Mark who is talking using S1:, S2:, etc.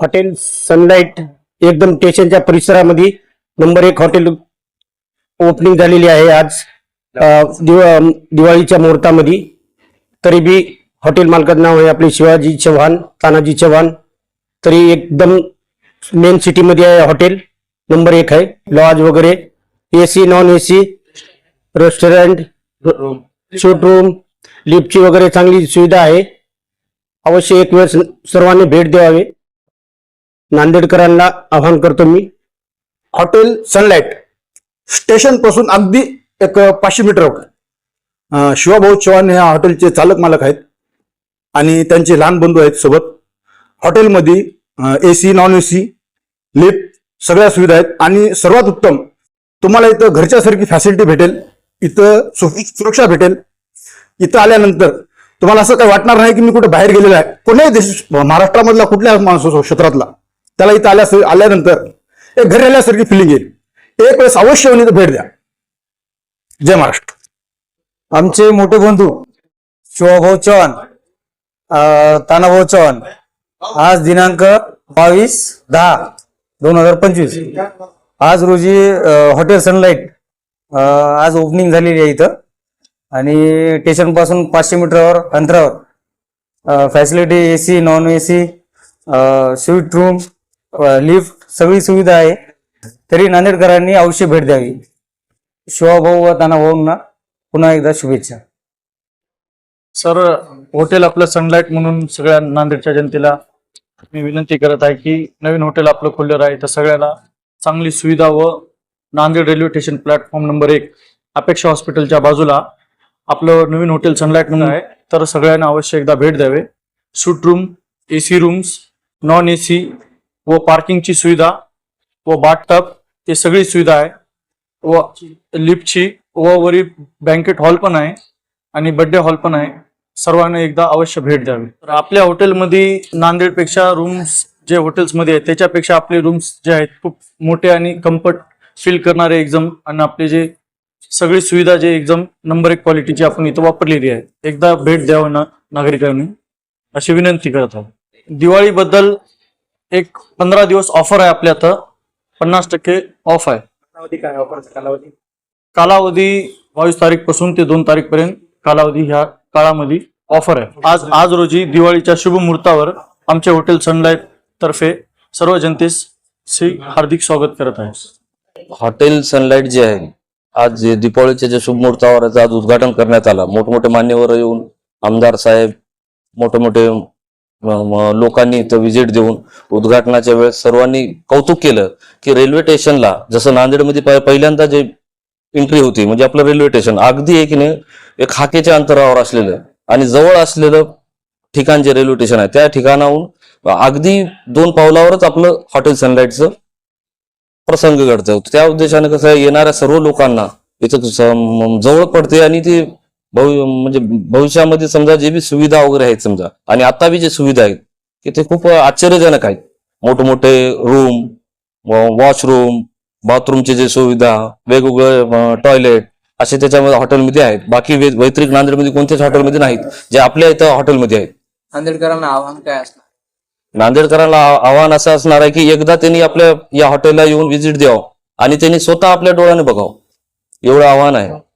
S1: Hotel sunlight एकदम स्टेशनच्या परिसरामध्ये नंबर एक हॉटेल ओपनिंग झालेली आहे आज दिवा- दिवाळीच्या मुहूर्तामध्ये. तरी बी हॉटेल मालकाचं नाव आहे आपले शिवाजी चव्हाण तानाजी चव्हाण. तरी एकदम मेन सिटीमध्ये आहे हॉटेल नंबर एक आहे. लॉज वगैरे AC non AC restaurant suite room लिफ्टची वगैरे चांगली सुविधा आहे. अवश्य एक वेळेस सर्वांनी भेट द्यावे. नांदेडकरांना आवाहन करतो मी.
S2: हॉटेल सनलाईट स्टेशनपासून अगदी एक पाचशे मीटरवर शिवाभाऊ चव्हाण ह्या हॉटेलचे चालक मालक आहेत आणि त्यांचे लहान बंधू आहेत सोबत. हॉटेलमध्ये A C non A C lift सगळ्या सुविधा आहेत आणि सर्वात उत्तम तुम्हाला इथं घरच्यासारखी फॅसिलिटी भेटेल इथं सु- सुरक्षा भेटेल. इथं आल्यानंतर तुम्हाला असं काही वाटणार नाही की मी कुठे बाहेर गेलेलो आहे. कोणत्याही देश महाराष्ट्रामधला कुठल्या माणूस क्षेत्रातला त्याला इथं आल्या आल्यानंतर एक घरी आल्यासारखी फिलिंग येईल. एक वेळेस अवश्य येऊन इथं भेट द्या. जय महाराष्ट्र.
S3: आमचे मोठे बंधू शिवाभाऊ चव्हाण तानाभाऊ चव्हाण आज दिनांक बावीस दहा दोन हजार पंचवीस. आज रोजी हॉटेल सनलाईट आज ओपनिंग झालेली आहे इथं. आणि स्टेशनपासून पाचशे मीटरवर अंतरावर facility AC non AC suite room lift सगळी सुविधा आहे. तरी नांदेडकरांनी अवश्य भेट द्यावी. शिवाभाऊ व तानाभाऊंना पुन्हा एकदा शुभेच्छा.
S4: सर हॉटेल आपलं सनलाईट म्हणून सगळ्या नांदेडच्या जनतेला मी विनंती करत आहे की नवीन हॉटेल आपलं खुललेलं आहे तर सगळ्याला चांगली सुविधा व Nanded railway station platform number एक अपेक्षा हॉस्पिटलच्या बाजूला आपलं नवीन हॉटेल सनलाईट म्हणून आहे. तर सगळ्यांना अवश्य एकदा भेट द्यावे. Suite room A C rooms non A C व पार्किंगची सुविधा व बाथटब ते सगळी सुविधा आहे. व लिफ्टची व वरी बँकेट हॉल पण आहे आणि बड्डे हॉल पण आहे. सर्वांना एकदा अवश्य भेट द्यावी. तर आपल्या हॉटेलमध्ये नांदेडपेक्षा रूम्स जे हॉटेल्समध्ये आहेत त्याच्यापेक्षा आपले रूम्स जे आहेत खूप मोठे आणि कम्फर्ट फील करणारे एकदम आणि आपले जे सगळी सुविधा जे एकदम नंबर एक क्वालिटीची आपण इथं वापरलेली आहे. एकदा भेट द्यावं ना नागरिकांनी. अशी विनंती करत आहोत. दिवाळीबद्दल एक पंधरा दिवस ऑफर आहे आपल्या इथं. पन्नास टक्के ऑफ आहे. कालावधी बावीस तारीखपासून ते दोन तारीख पर्यंत कालावधी ह्या काळामध्ये ऑफर आहे. आज आज रोजी दिवाळीच्या शुभ मुहूर्तावर आमचे हॉटेल सनलाईट तर्फे सर्व जनतेस श्री हार्दिक स्वागत करत आहे.
S5: हॉटेल सनलाईट जे आहे आज जे दीपावलीच्या जे शुभमुहूर्तावर याचं आज उद्घाटन करण्यात आलं मोठमोठे मान्यवर येऊन आमदार साहेब मोठे मोठे लोकांनी इथं व्हिजिट देऊन उद्घाटनाच्या वेळेस सर्वांनी कौतुक केलं की रेल्वे स्टेशनला जसं नांदेडमध्ये पहिल्यांदा जे एंट्री होती म्हणजे आपलं रेल्वे स्टेशन अगदी एक नाही एक हाकेच्या अंतरावर असलेलं आणि जवळ असलेलं ठिकाण जे रेल्वे स्टेशन आहे त्या ठिकाणाहून अगदी दोन पावलावरच आपलं हॉटेल सनलाईटचं प्रसंग घडतं. त्या उद्देशाने कसं आहे येणाऱ्या सर्व लोकांना इथं जवळ पडते आणि ते म्हणजे भविष्यामध्ये समजा जे बी सुविधा वगैरे आहेत समजा आणि आता बी जे सुविधा आहेत की ते खूप आश्चर्यजनक आहेत. मोठमोठे रूम वॉशरूम बाथरूमची जे सुविधा वेगवेगळे टॉयलेट असे त्याच्यामध्ये हॉटेलमध्ये आहेत. बाकी वैतरिक नांदेडमध्ये कोणत्याच हॉटेलमध्ये नाहीत. जे आपल्या इथं हॉटेलमध्ये आहेत.
S6: नांदेडकरांना आव्हान काय असणार?
S5: नांदेडकरांना आव- आव्हान असं असणार आहे की एकदा त्यांनी आपल्या या हॉटेलला येऊन व्हिजिट द्यावं आणि त्यांनी स्वतः आपल्या डोळ्याने बघावं. एवढं आव्हान आहे.